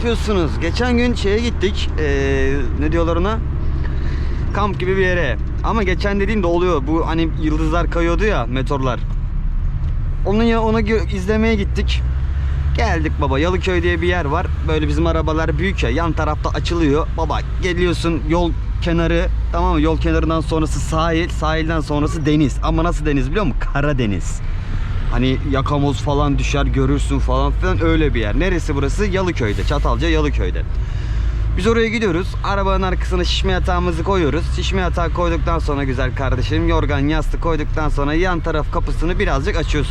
Yapıyorsunuz? Geçen gün şeye gittik. Ee, ne diyorlar ona? Kamp gibi bir yere. Ama geçen dediğim de oluyor. Bu hani yıldızlar kayıyordu ya meteorlar. Onun ya ona izlemeye gittik. Geldik baba Yalıköy diye bir yer var. Böyle bizim arabalar büyük ya. Yan tarafta açılıyor. Baba geliyorsun yol kenarı tamam mı? Yol kenarından sonrası sahil. Sahilden sonrası deniz. Ama nasıl deniz biliyor musun? Karadeniz. Hani yakamoz falan düşer görürsün falan filan öyle bir yer. Neresi burası? Yalıköy'de. Çatalca Yalıköy'de. Biz oraya gidiyoruz. Arabanın arkasına şişme yatağımızı koyuyoruz. Şişme yatağı koyduktan sonra güzel kardeşim yorgan yastık koyduktan sonra yan taraf kapısını birazcık açıyoruz.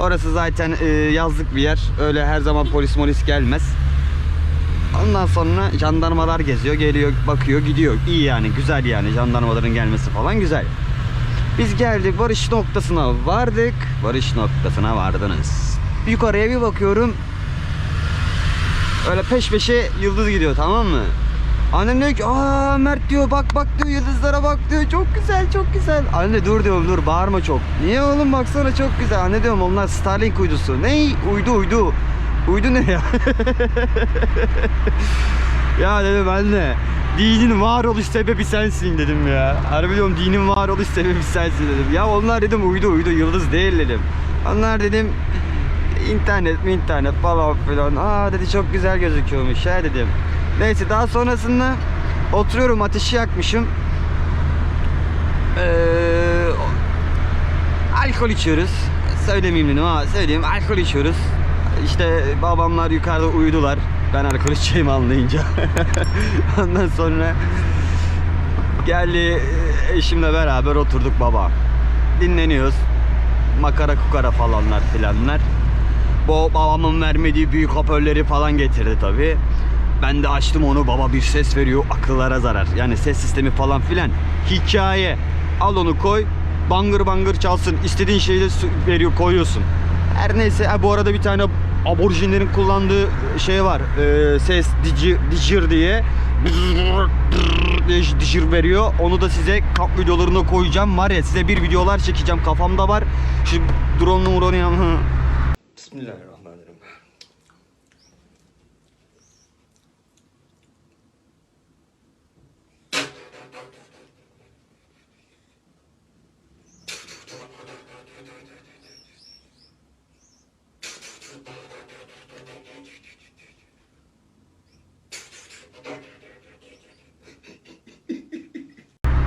Orası zaten e, yazlık bir yer. Öyle her zaman polis molis gelmez. Ondan sonra jandarmalar geziyor, geliyor, bakıyor, gidiyor. İyi yani, güzel yani jandarmaların gelmesi falan güzel. Biz geldik varış noktasına vardık. Varış noktasına vardınız. Yukarıya bir bakıyorum. Öyle peş peşe yıldız gidiyor tamam mı? Annem diyor ki aa Mert diyor bak bak diyor yıldızlara bak diyor çok güzel çok güzel. Anne dur diyorum dur bağırma çok. Niye oğlum baksana çok güzel. Anne diyorum onlar Starlink uydusu. Ne? Uydu uydu. Uydu ne ya? ya dedim anne dinin varoluş sebebi sensin dedim ya. Harbi diyorum dinin varoluş sebebi sensin dedim. Ya onlar dedim uydu uydu yıldız değil dedim. Onlar dedim internet mi internet falan filan. Aa dedi çok güzel gözüküyormuş ya dedim. Neyse daha sonrasında oturuyorum ateşi yakmışım. Ee, alkol içiyoruz. Söylemeyeyim dedim ama söyleyeyim alkol içiyoruz. İşte babamlar yukarıda uyudular. Ben içeceğimi anlayınca. Ondan sonra geldi eşimle beraber oturduk baba. Dinleniyoruz. Makara kukara falanlar filanlar. Bu babamın vermediği büyük hoparlörleri falan getirdi tabi. Ben de açtım onu baba bir ses veriyor akıllara zarar. Yani ses sistemi falan filan. Hikaye. Al onu koy. Bangır bangır çalsın. İstediğin şeyi de veriyor koyuyorsun. Her neyse ha, bu arada bir tane aborjinlerin kullandığı şey var. Ee, ses dicir, dicir diye. dicir veriyor. Onu da size kamp videolarına koyacağım. Var ya size bir videolar çekeceğim kafamda var. Drone'lu yan- hı. Bismillahirrahmanirrahim.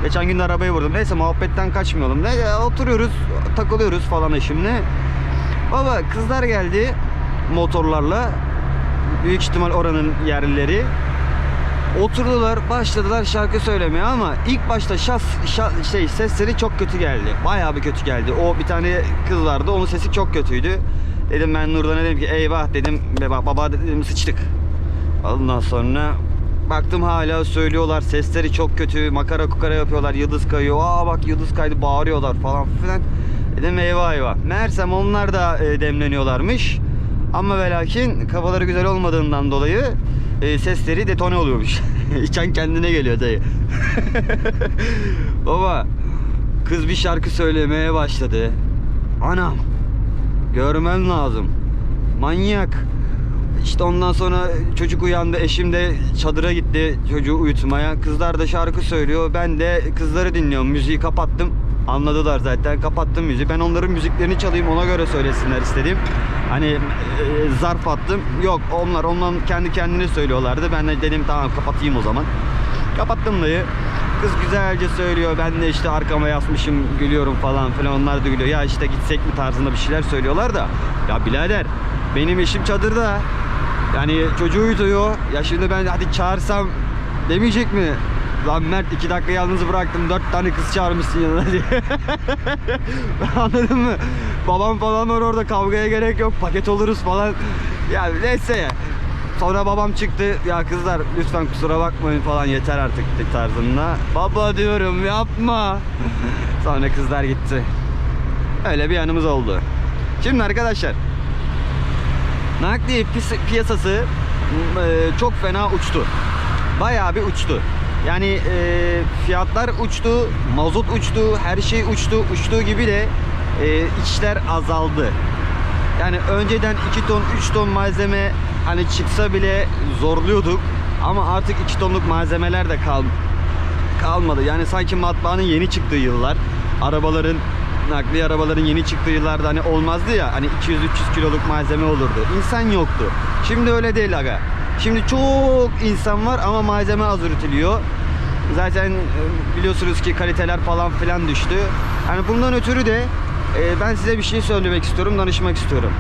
Geçen gün de arabayı vurdum. Neyse muhabbetten kaçmayalım. Ne, ya, oturuyoruz, takılıyoruz falan eşimle. Baba kızlar geldi motorlarla. Büyük ihtimal oranın yerlileri. Oturdular, başladılar şarkı söylemeye ama ilk başta şas, şa- şey sesleri çok kötü geldi. Bayağı bir kötü geldi. O bir tane kız vardı, onun sesi çok kötüydü. Dedim ben Nurdan'a dedim ki eyvah dedim "Be- baba dedim sıçtık. Ondan sonra baktım hala söylüyorlar. Sesleri çok kötü. Makara kukara yapıyorlar. Yıldız kayıyor. Aa bak yıldız kaydı bağırıyorlar falan filan. Dedim eyvah eyvah. Meğersem onlar da e, demleniyorlarmış. Ama ve lakin kafaları güzel olmadığından dolayı e, sesleri detone oluyormuş. İçen kendine geliyor dayı. Baba kız bir şarkı söylemeye başladı. Anam görmen lazım. Manyak. İşte ondan sonra çocuk uyandı. Eşim de çadıra gitti çocuğu uyutmaya. Kızlar da şarkı söylüyor. Ben de kızları dinliyorum. Müziği kapattım. Anladılar zaten. Kapattım müziği. Ben onların müziklerini çalayım ona göre söylesinler istedim. Hani e, zarf attım. Yok onlar ondan kendi kendine söylüyorlardı. Ben de dedim tamam kapatayım o zaman. Kapattım dayı. Kız güzelce söylüyor. Ben de işte arkama yasmışım gülüyorum falan filan. Onlar da gülüyor. Ya işte gitsek mi tarzında bir şeyler söylüyorlar da. Ya birader benim eşim çadırda. Yani çocuğu uyutuyor. Ya şimdi ben hadi çağırsam demeyecek mi? Lan Mert iki dakika yalnız bıraktım. Dört tane kız çağırmışsın yanına diye. Anladın mı? Babam falan var orada kavgaya gerek yok. Paket oluruz falan. Ya neyse. Sonra babam çıktı. Ya kızlar lütfen kusura bakmayın falan yeter artık tarzında. Baba diyorum yapma. Sonra kızlar gitti. Öyle bir anımız oldu. Şimdi arkadaşlar nakliye piyasası e, çok fena uçtu. Bayağı bir uçtu. Yani e, fiyatlar uçtu, mazot uçtu, her şey uçtu. Uçtuğu gibi de e, işler azaldı. Yani önceden 2 ton 3 ton malzeme hani çıksa bile zorluyorduk. Ama artık 2 tonluk malzemeler de kal kalmadı. Yani sanki matbaanın yeni çıktığı yıllar. Arabaların nakliye arabaların yeni çıktığı yıllarda hani olmazdı ya hani 200-300 kiloluk malzeme olurdu. İnsan yoktu. Şimdi öyle değil aga. Şimdi çok insan var ama malzeme az üretiliyor. Zaten e, biliyorsunuz ki kaliteler falan filan düştü. Hani bundan ötürü de e, ben size bir şey söylemek istiyorum, danışmak istiyorum.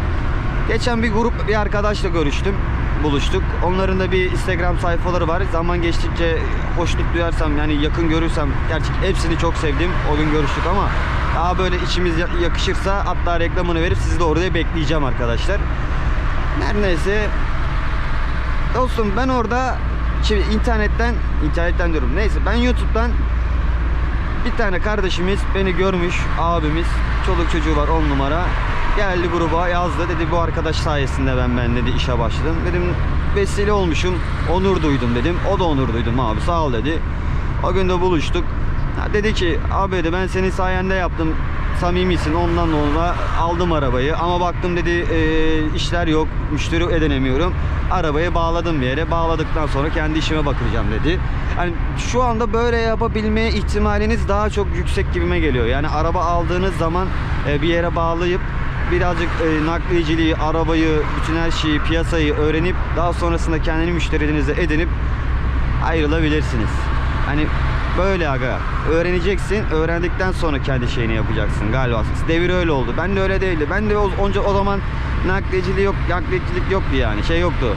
Geçen bir grup bir arkadaşla görüştüm, buluştuk. Onların da bir Instagram sayfaları var. Zaman geçtikçe hoşnut duyarsam yani yakın görürsem gerçek hepsini çok sevdim. O gün görüştük ama daha böyle içimiz ya- yakışırsa hatta reklamını verip sizi de orada bekleyeceğim arkadaşlar. Her neyse. Dostum ben orada şimdi internetten internetten diyorum. Neyse ben YouTube'dan bir tane kardeşimiz beni görmüş abimiz çoluk çocuğu var 10 numara. Geldi gruba yazdı. Dedi bu arkadaş sayesinde ben ben dedi işe başladım. Dedim vesile olmuşum onur duydum dedim. O da onur duydum abi sağ ol dedi. O gün de buluştuk dedi ki abi dedi ben senin sayende yaptım. Samimisin ondan sonra aldım arabayı ama baktım dedi e, işler yok. Müşteri edinemiyorum. Arabayı bağladım bir yere. Bağladıktan sonra kendi işime bakacağım dedi. Hani şu anda böyle yapabilme ihtimaliniz daha çok yüksek gibime geliyor. Yani araba aldığınız zaman e, bir yere bağlayıp birazcık e, nakliyeciliği, arabayı, bütün her şeyi, piyasayı öğrenip daha sonrasında kendini müşterilerinize edinip ayrılabilirsiniz. Hani böyle aga. Öğreneceksin. Öğrendikten sonra kendi şeyini yapacaksın galiba. Devir öyle oldu. Ben de öyle değildi. Ben de o, onca, o zaman nakliyecilik yok, nakliyecilik yoktu yani. Şey yoktu.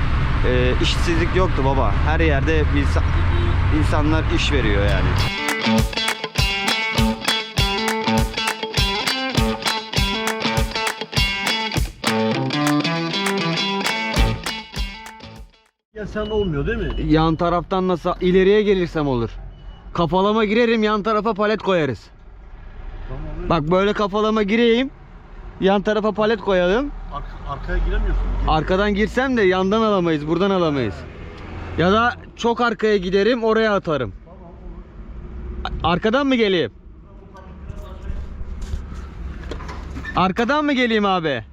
E, işsizlik yoktu baba. Her yerde bir insan- insanlar iş veriyor yani. Ya sen olmuyor değil mi? Yan taraftan nasıl ileriye gelirsem olur. Kafalama girerim yan tarafa palet koyarız. Tamam. Bak böyle kafalama gireyim. Yan tarafa palet koyalım. Arka- arkaya giremiyorsun. Arkadan girsem de yandan alamayız, buradan alamayız. Ya da çok arkaya giderim, oraya atarım. Arkadan mı geleyim? Arkadan mı geleyim abi?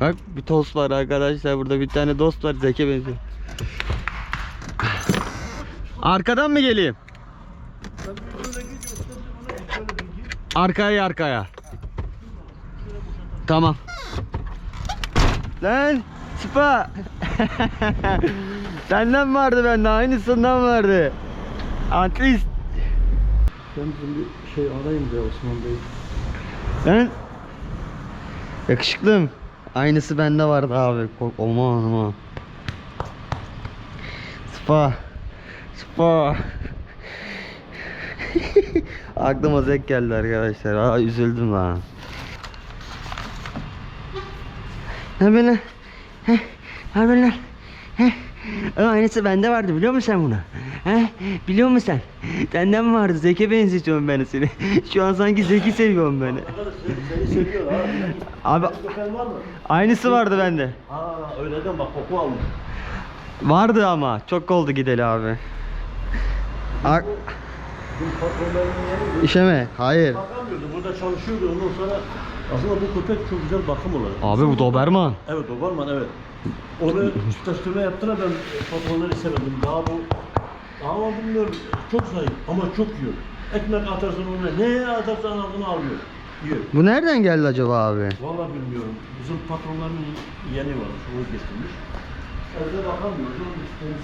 Bak bir tost var arkadaşlar burada bir tane dost var Zeki benziyor. Arkadan mı geleyim? Arkaya arkaya. Tamam. Lan Sıpa. Senden vardı bende aynısından vardı. Antrist. Ben şimdi şey arayayım da Osman Bey. Lan. Yakışıklım. Aynısı bende vardı abi. Aman aman. Sıpa. Sıpa. Aklıma zek geldi arkadaşlar. Aa, üzüldüm lan. Ne lan? Heh. Aa, aynısı bende vardı biliyor musun sen bunu? He? Biliyor musun sen? Senden mi vardı? Zeki benzetiyorum ben seni. Şu an sanki Zeki seviyorum beni. Seni, seviyor abi. Aynısı vardı bende. Aa öyleden bak koku almış. Vardı ama çok oldu gideli abi. A- Bizim patronlarının yeri bu. İşe mi? Hayır. Bakamıyordu burada çalışıyordu ondan sonra aslında bu köpek çok güzel bakım olur. Abi bu Doberman. Evet Doberman evet. Onu sütleştirme yaptılar ben patronları severim. Daha bu ama bilmiyorum çok zayıf ama çok yiyor. Ekmek atarsın ona ne atarsan ağzına alıyor. Yiyor. Bu nereden geldi acaba abi? Vallahi bilmiyorum. Bizim patronların yeğeni var. Şunu getirmiş. Evde bakamıyoruz. Onun.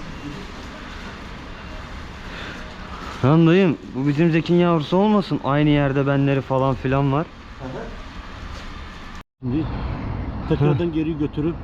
Lan dayım bu bizim Zeki'nin yavrusu olmasın? Aynı yerde benleri falan filan var. Şimdi tekrardan geri götürüp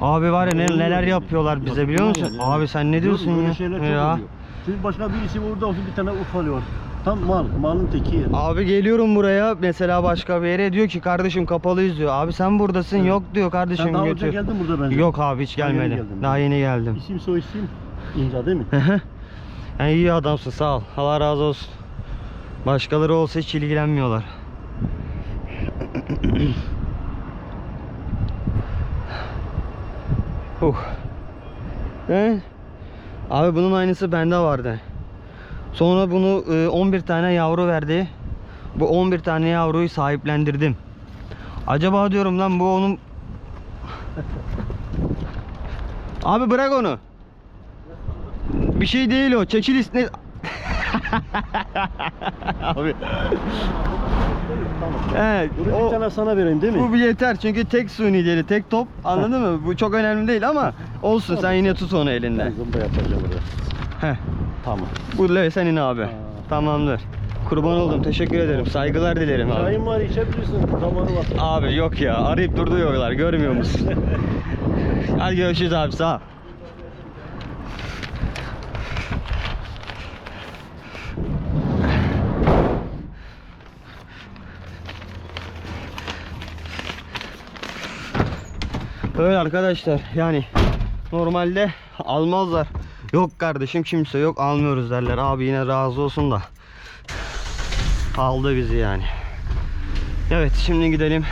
Abi var ya ne- neler yani. yapıyorlar bize biliyor musun? yani. Abi sen ne diyorsun ya? Şeyler çok ya. oluyor. Şimdi başka birisi burada olsun bir tane ufalıyor. Tam mal, malın teki yani. Abi geliyorum buraya mesela başka bir yere diyor ki kardeşim kapalıyız diyor. Abi sen buradasın yok diyor kardeşim Sen daha önce götür. geldin burada bence. Yok abi hiç Daha yeni geldin. Daha yeni geldim. İsim soy isim İmza değil mi? Yani iyi adamsın sağ ol. Allah razı olsun. Başkaları olsa hiç ilgilenmiyorlar. uh. He? Abi bunun aynısı bende vardı. Sonra bunu e, 11 tane yavru verdi. Bu 11 tane yavruyu sahiplendirdim. Acaba diyorum lan bu onun Abi bırak onu. Bir şey değil o. Çekiliş ne? Abi. Tamam. Evet. Bunu bir o- tane sana vereyim değil mi? bu bir yeter çünkü tek suni deli, tek top. Anladın mı? Bu çok önemli değil ama olsun sen yine tut onu Ben elinde. zımba yapacağım burada. Heh. Tamam. Bu le senin abi. Aa. Tamamdır. Kurban oldum. Teşekkür ederim. Saygılar dilerim abi. Çayın var içebilirsin. Zamanı var. Abi yok ya. Arayıp durduyorlar. Görmüyor musun? Hadi görüşürüz abi. Sağ ol. Öyle arkadaşlar yani normalde almazlar. Yok kardeşim kimse yok almıyoruz derler. Abi yine razı olsun da aldı bizi yani. Evet şimdi gidelim.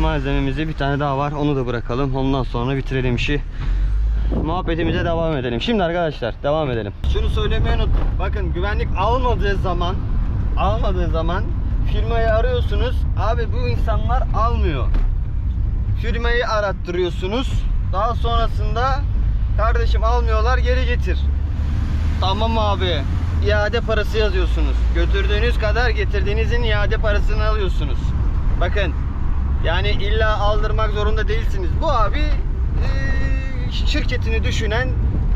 Malzememizi bir tane daha var. Onu da bırakalım. Ondan sonra bitirelim işi. Muhabbetimize devam edelim. Şimdi arkadaşlar devam edelim. Şunu söylemeyi unuttum. Bakın güvenlik almadığı zaman almadığı zaman firmayı arıyorsunuz. Abi bu insanlar almıyor. Firmayı arattırıyorsunuz. Daha sonrasında kardeşim almıyorlar geri getir. Tamam abi. İade parası yazıyorsunuz. Götürdüğünüz kadar getirdiğinizin iade parasını alıyorsunuz. Bakın. Yani illa aldırmak zorunda değilsiniz. Bu abi şirketini düşünen,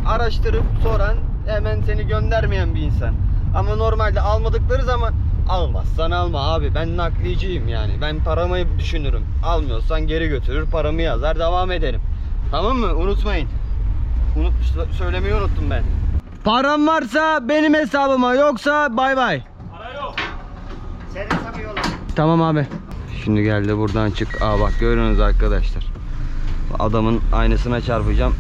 araştırıp soran, hemen seni göndermeyen bir insan. Ama normalde almadıkları zaman almazsan alma abi. Ben nakliyeciyim yani. Ben paramı düşünürüm. Almıyorsan geri götürür, paramı yazar, devam ederim. Tamam mı? Unutmayın. Unut, söylemeyi unuttum ben. Param varsa benim hesabıma yoksa bay bay. Sen hesabı yolla. Tamam abi. Şimdi geldi buradan çık. Aa bak görüyorsunuz arkadaşlar. Adamın aynasına çarpacağım.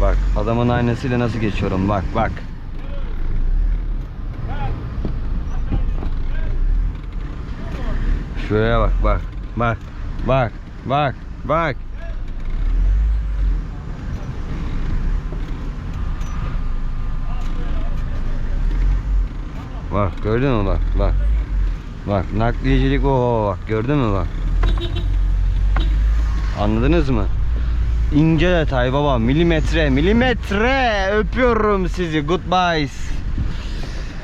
Bak adamın aynasıyla nasıl geçiyorum bak bak. Şuraya bak bak bak bak bak bak. Bak gördün mü bak bak. Bak nakliyecilik o bak gördün mü bak. Anladınız mı? İnce detay baba milimetre milimetre öpüyorum sizi goodbyes.